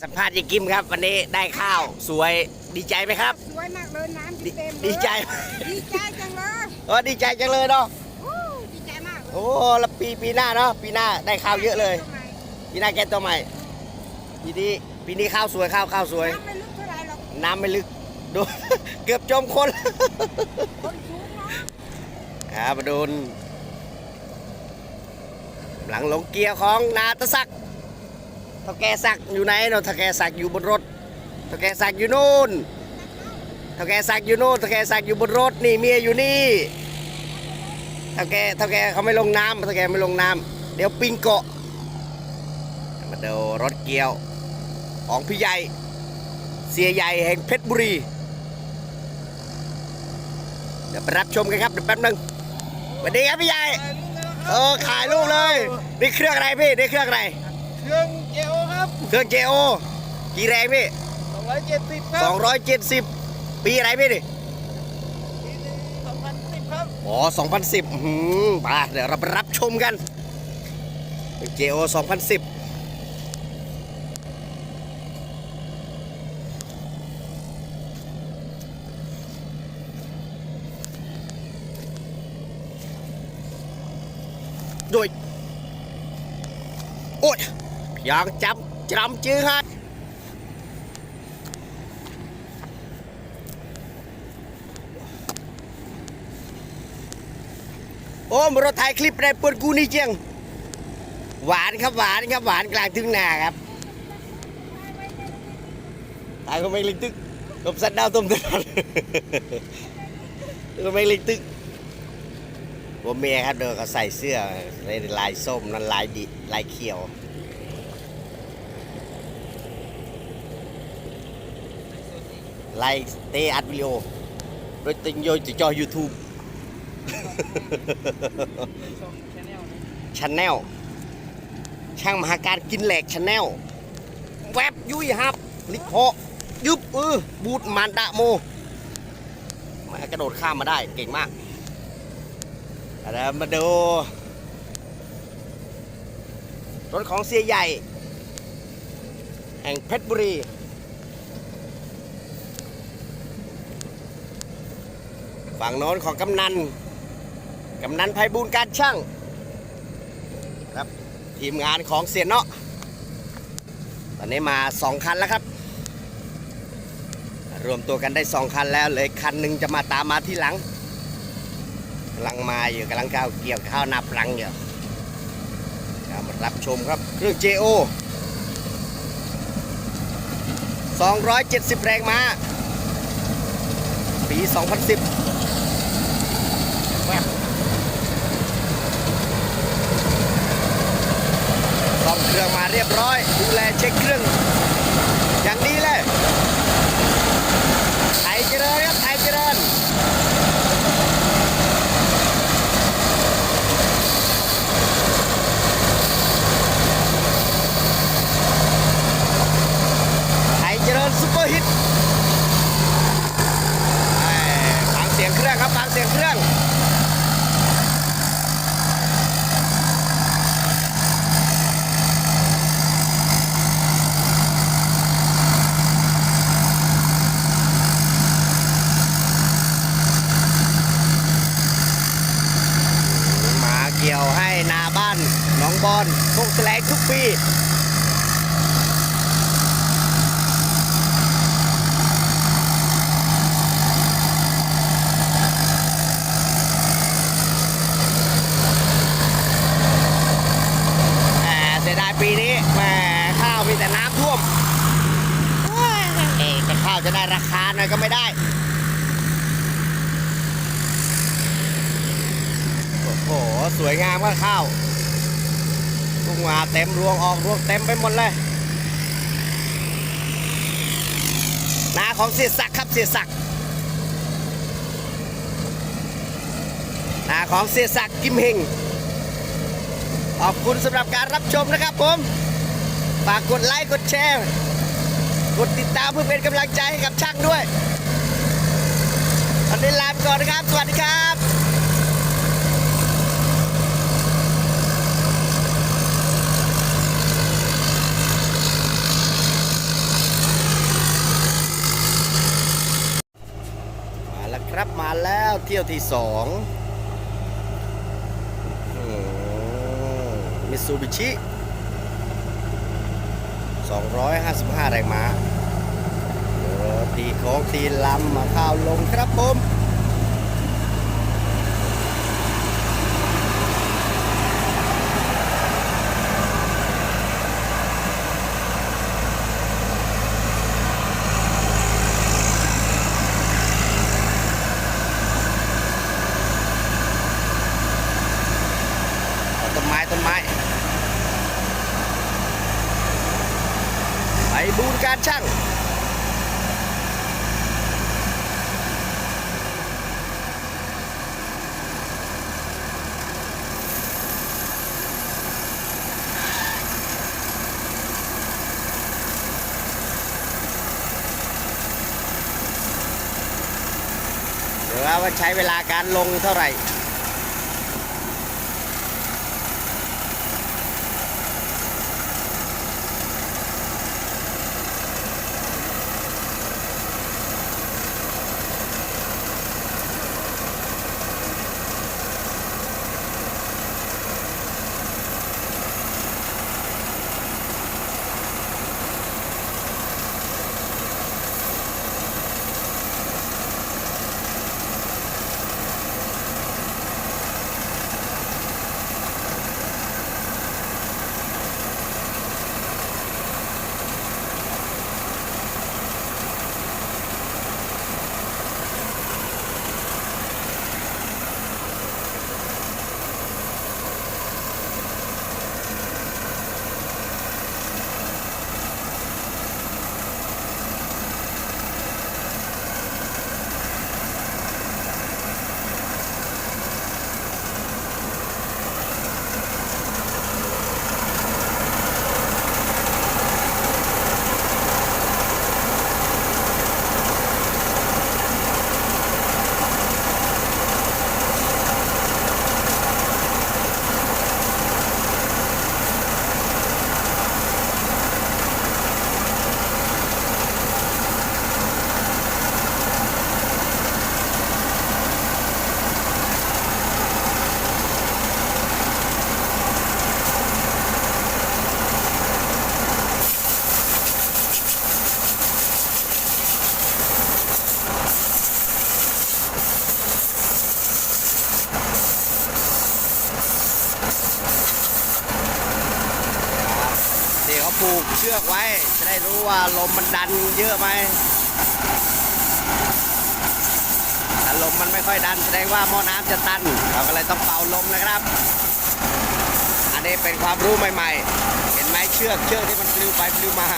สัมภาษณ์ยายกิมครับ วันนี้ได้ข้าวสวยดีใจไหมครับ สวยมากเลยน้ำดีเต็มเลยดีใจ ดีใจจังเลยโอ้ดีใจจังเลยเนาะโอ้ดีใจมากเลยโอ้แล้วปีปีหน้าเนาะปีหน้าได้ข้าวเยอะเลยทำไมปีหน้าแกตัวใหม่ปีนี้ปีนี้ข้าวสวยข้าวข้าวสวย น้ำไม่ลึกเท่าไหร่หรอกน้ำไม่ลึกดูเกือบจมคนคนสูงเนาะอ่ามาดูนหลังหลงเกียร์ของนาตศักดิ์ เท่าแกศักอยู่ไหนเนาะเท่าแกศักอยู่บนรถเท่าแกศักอยู่นู่นเท่าแกศักอยู่นู่นเท่าแกศักอยู่บนรถนี่เมียอยู่นี่เท่าแกเท่าแกเขาไม่ลงน้ำเท่าแกไม่ลงน้ำเดี๋ยวปิงเกาะมาเดูรถเกียวของพี่ใหญ่เสียใหญ่แห่งเพชรบุรี เดี๋ยวไปรับชมกันครับเดี๋ยวแป๊บนึงสวัสดีครับพี่ใหญ่เออขายรูปเลยนี่เครื่องอะไรพี่นี่เครื่องอะไร เครื่องเจลครับเครื่อง JO กี่แรงพี่270ครับ270ปีอะไรพี่ดิปีหนึ่ง2010ครับอ๋อ2010อื้อหือมาเดี๋ยวเราไปรับชมกันเครื่อง JO 2010โดยโอ้ยอ ยากจับจำจื้อให้โอ้มรถถ่ายคลิปได้เปิดกูนี่เจียง หวานครับหวานครับหวานกลางทุ่งนาครับตายก็ไม่ลิงตึกตบสัตว์ดาวต้มตลอดก็ไม่ลิงตึกว่าเมียครับเดินเขาใส่เสื้อลายส้มนั่นลายดิลายเขียว ไลายเตอัดวิดีโอโดยติงโยจะจอ YouTube ชาแนลช่างมหาการกินแหลกชาแนลแวบยุยครับลิกเพาะยุบเออบูดมันดะโมมากระโดดข้ามมาได้เก่งมากเดี๋ยวมาดูรถของเสียใหญ่ แห่งเพชรบุรี ฝั่งโน้นของกำนัน กำนันไพบูลการช่างครับทีมงานของเสียเนาะตอนนี้มาสองคันแล้วครับ รวมตัวกันได้สองคันแล้วเลยคันหนึ่งจะมาตามมาที่หลังกำลังมาอยู่กำลังข้าวเกี่ยวข้าวนาปลังอยู่เอามารับชมครับเครื่อง JO 270 แรงม้า ปี 2010แว๊บซ่อมเครื่องมาเรียบร้อย ดูแลเช็คเครื่อง อย่างนี้เลยไทยเจริญครับไทยเจริญ ไทยเจริญซุปเปอร์ฮิตเอ้ยฟังเสียงเครื่องครับฟังเสียงเครื่อง มาเกี่ยวให้นาบ้านหน้อง บอลพวกแสลงทุกปี เสียดายปีนี้แหมข้าวมีแต่น้ำท่วมเอ้ยแต่ข้าวจะได้ราคาหน่อยก็ไม่ได้โอ้โห สวยงามมากข้าว ทุ่งนาเต็มรวงออกรวงเต็มไปหมดเลยนาของเสียศักดิ์ครับเสียศักดิ์นาของเสียศักดิ์กิมเฮงขอบคุณสำหรับการรับชมนะครับผมฝากกดไลค์กดแชร์กดติดตามเพื่อเป็นกำลังใจให้กับช่างด้วยวันนี้ลาไปก่อนนะครับ สวัสดีครับานแล้วเที่ยวที่สองมิซูบิชิ255 แรงม้าตีโค้งตีลำมาข้าวลงครับผม ไม้ต้นไม้ ไปบูนการช่างเดี๋ยวว่าใช้เวลาการลงเท่าไหร่ ไว้ จะได้รู้ว่าลมมันดันเยอะไหมถ้าลมมันไม่ค่อยดันแสดงว่าหม้อน้ำจะตัน เราก็เลยต้องเป่าลมนะครับ อันนี้เป็นความรู้ใหม่ ๆ เห็นไหมเชือกเชือกที่มันปลิวไปปลิวมา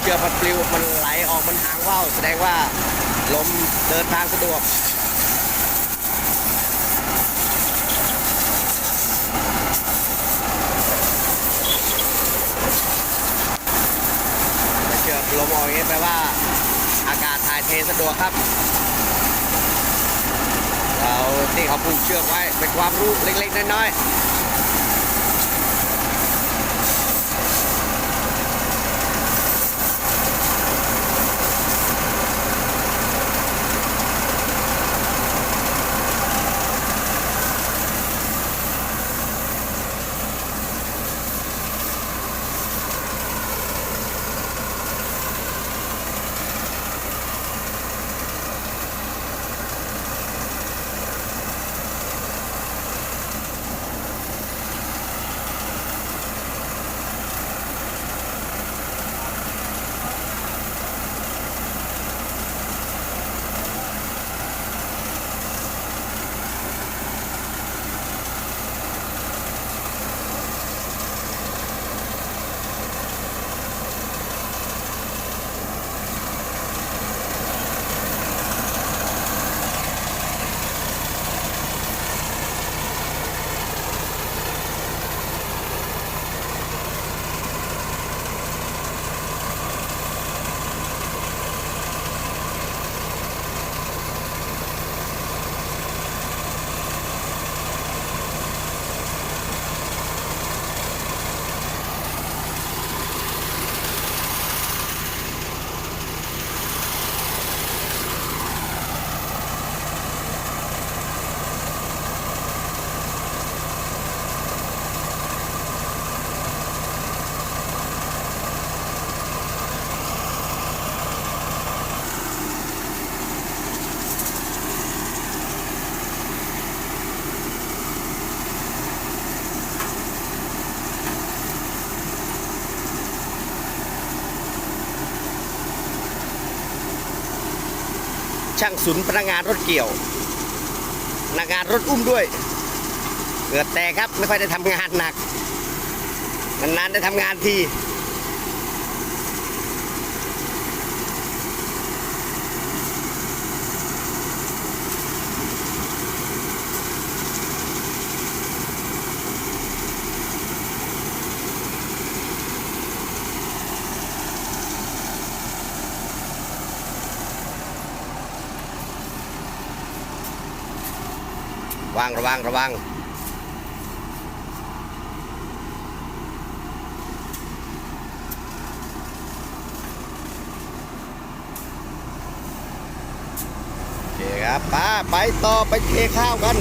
เชือกมันปลิวมันไหลออกมันหางว่าวแสดงว่าลมเดินทางสะดวก เชือก ลมออกอย่างนี้แปลว่า อากาศถ่ายเทสะดวกครับเราที่เขาผูกเชือกไว้เป็นความรู้เล็กๆน้อย ช่างศุนย์พนักงานรถเกี่ยวพนักงานรถอุ้มด้วย เกิดแต่ครับไม่ค่อยได้ทำงานหนักนานๆได้ทำงานที วังระวังระวังโอเครับป้าไปต่อไปเทข้าวกัน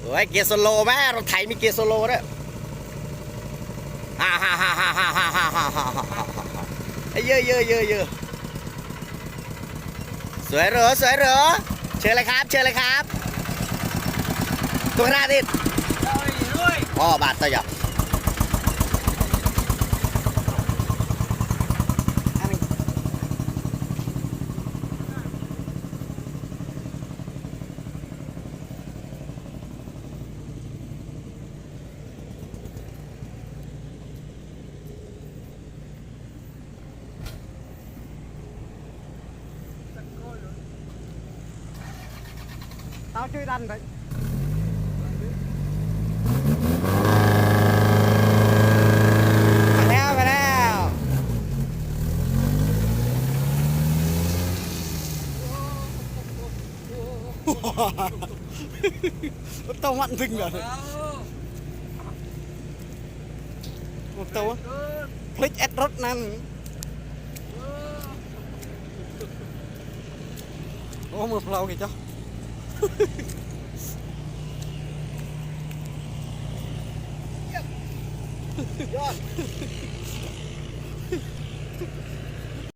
เฮ้ยเกียร์โซโลแม่รถไถมีเกียร์โซโลด้วยฮ่าฮ่าฮ่าฮ่าฮ่าฮ่าฮ่า เยอะเยอะเยอะเยอะสวยเหรอสวยเหรอเชิญเลยครับ เชิญเลยครับ ตัวหน้าดิด้วยพ่อบาทตะหยอ đó chứ đành vậy Con tàu mặn thinh cả Một tàu á. Click at rốt nan Ô một lâu kìa cháu yep. Yep.